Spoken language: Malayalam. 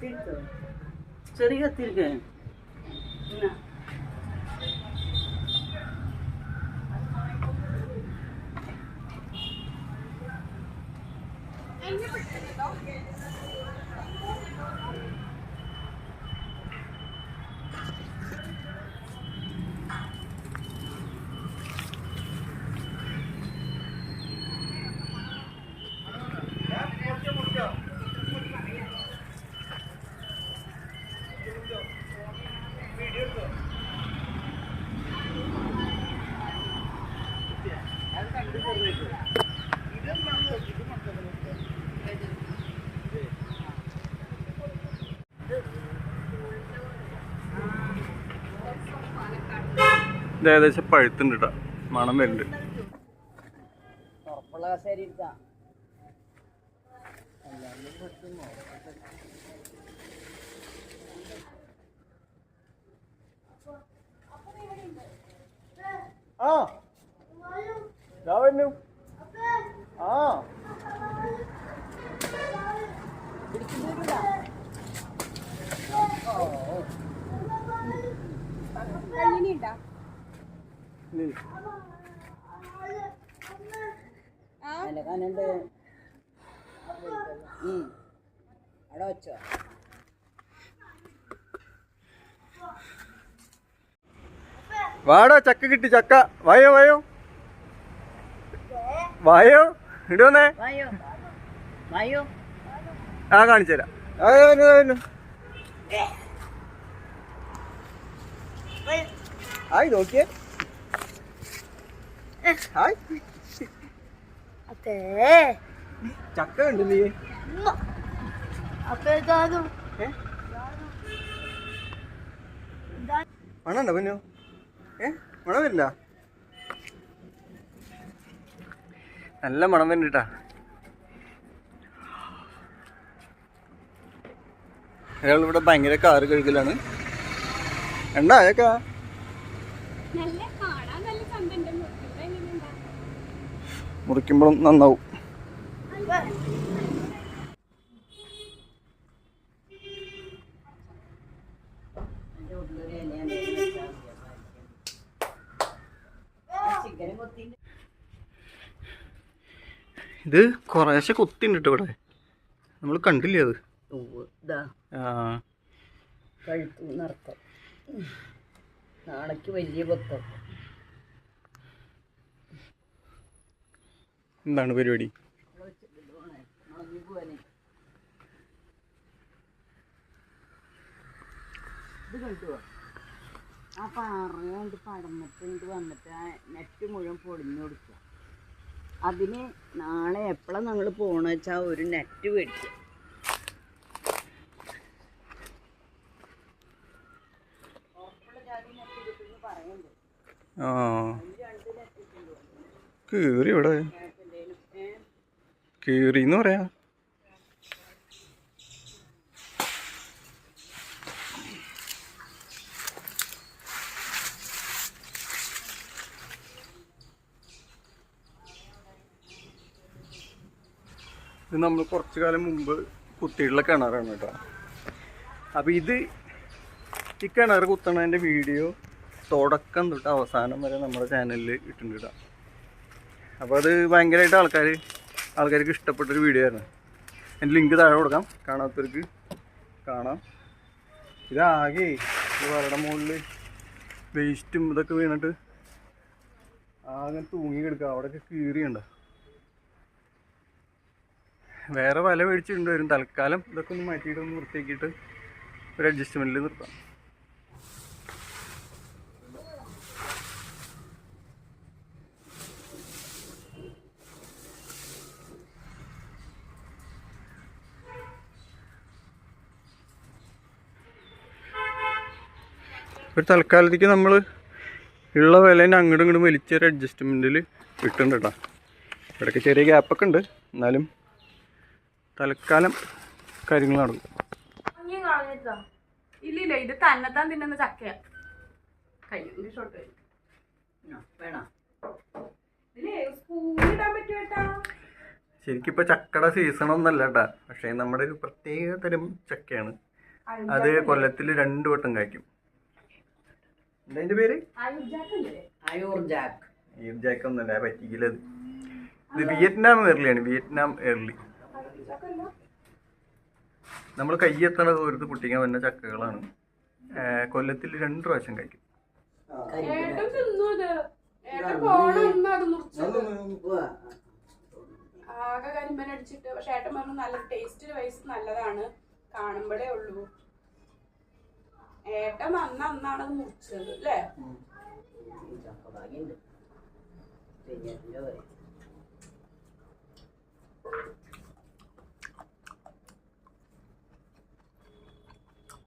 കത്തിരിക്കോ ചെറിയ കത്തിരിക്കേ എന്നാ ഏകദേശം പഴുത്തുണ്ട് കേട്ടോ മണം വരുന്നുണ്ട് ഉറപ്പുള്ള ഇരിക്കാം ആ ദാ വരുന്നു ആ കനുണ്ട്. അവിടെ വെച്ചോ. വാടോ ചക്ക കിട്ടി ചക്ക. വായോ വായോ. വായോ ഇടുവന്നേ ആ കാണിച്ചു തരാം. ആയി നോക്കിയേ. ഹായ് അപ്പേ ചക്ക ഉണ്ട് നീ അപ്പേ ഇതാതും മണുണ്ടോ പൊന്നു? ഏ? മണം വരില്ല നല്ല മണം വരുന്നുട്ടാ അയാൾ ഇവിടെ ഭയങ്കര കാറ് കഴുകലാണ്. എണ്ണ അതൊക്കെ നല്ല കാണാൻ നല്ല ചന്തണ്ട് എങ്ങനെയുണ്ടാ മുറിക്കുമ്പോഴും നന്നാവും. ഇത് കുറേശ്ശെ കൊത്തിണ്ട് ട്ടോ ഇവിടെ. നമ്മൾ കണ്ടില്ലേ അത്? കഴുത്തു നടത്തം നാളേക്ക് വലിയ പൊത്തം. എന്താണ് പരിപാടി? ഇത് കണ്ടുവോ ആ പാറയോണ്ട് പടന്നിട്ട് ഇങ്ങോട്ട് വന്നിട്ട് ആ നെറ്റ് മുഴുവൻ പൊളിഞ്ഞു കൊടുക്കുക. അതിന് നാളെ എപ്പോഴാണ് ഞങ്ങൾ പോകണമെന്ന് വെച്ചാൽ ഒരു നെറ്റ് മേടിക്കുക. കീറി ഇവിടെ കീറി എന്ന് പറയാ ഇത് നമ്മൾ കുറച്ചു കാലം മുമ്പ് കുത്തിയിട്ടുള്ള കിണറാണ് കേട്ടോ. അപ്പോൾ ഇത് ഈ കിണർ കുത്തണതിന്റെ വീഡിയോ തുടക്കം തൊട്ട് അവസാനം വരെ നമ്മുടെ ചാനലിൽ ഇട്ടിട്ടുണ്ട് കേട്ടോ. അപ്പോൾ അത് ഭയങ്കരമായിട്ട് ആൾക്കാർ ആൾക്കാർക്ക് ഇഷ്ടപ്പെട്ടൊരു വീഡിയോ ആയിരുന്നു. എന്റെ ലിങ്ക് താഴെ കൊടുക്കാം. കാണാത്തവർക്ക് കാണാം. ഇതാകെ വരുടെ മുകളിൽ വേസ്റ്റും ഇതൊക്കെ വീണിട്ട് ആകെ തൂങ്ങി കിടക്കുക. അവിടെയൊക്കെ കീറിയുണ്ട്. വേറെ വല മേടിച്ചിട്ടുണ്ട്. വരും. തൽക്കാലം ഇതൊക്കെ ഒന്ന് മാറ്റിയിട്ട് ഒന്ന് വൃത്തിയാക്കിയിട്ട് ഒരു അഡ്ജസ്റ്റ്മെന്റിൽ നിർത്താം. ഒരു തൽക്കാലത്തേക്ക് നമ്മൾ ഉള്ള വിലേനെ അങ്ങോട്ടും ഇങ്ങോട്ടും വലിച്ചൊരു അഡ്ജസ്റ്റ്മെന്റിൽ ഇട്ടുണ്ട് കേട്ടോ ഇവിടെയൊക്കെ ചെറിയ ഗ്യാപ്പൊക്കെ ഉണ്ട്. എന്നാലും തൽക്കാലം കാര്യങ്ങൾ നടക്കും ഇല്ലില്ല ഇത് തന്നെത്താൻ തിന്നുന്ന ചക്കയാ. കഴിഞ്ഞ ഷോട്ട് ശരിക്കും ചക്കയുടെ സീസൺ ഒന്നല്ല കേട്ടാ പക്ഷെ നമ്മുടെ ഒരു പ്രത്യേക തരം ചക്കയാണ്. അത് കൊല്ലത്തിൽ രണ്ടു വട്ടം കായ്ക്കും. എന്താ പേര്? പേര് ആയുർജാക്കല്ലേ അയൂർ ജാക്ക്. ഒന്നല്ല പറ്റിക്കില്ലത് ഇത് വിയറ്റ്നാം എർലിയാണ് വിയറ്റ്നാം എർലി നമ്മൾ കയ്യെത്തണ ദൂരത്ത് പൊട്ടിക്കാൻ വരുന്ന ചക്കകളാണ്. കൊല്ലത്തിൽ രണ്ട് പ്രാവശ്യം കഴിക്കും. ആകെ കരിമ്പൻ അടിച്ചിട്ട് പക്ഷെ ഏട്ടൻ പറഞ്ഞു നല്ല ടേസ്റ്റ് വൈസ് നല്ലതാണ്. കാണുമ്പോഴേ ഉള്ളൂ. ഏട്ടൻ അന്ന് അന്നാണ് മുറിച്ചത് അല്ലേ? ചക്കഭാഗ്യുണ്ട് ശരിയാ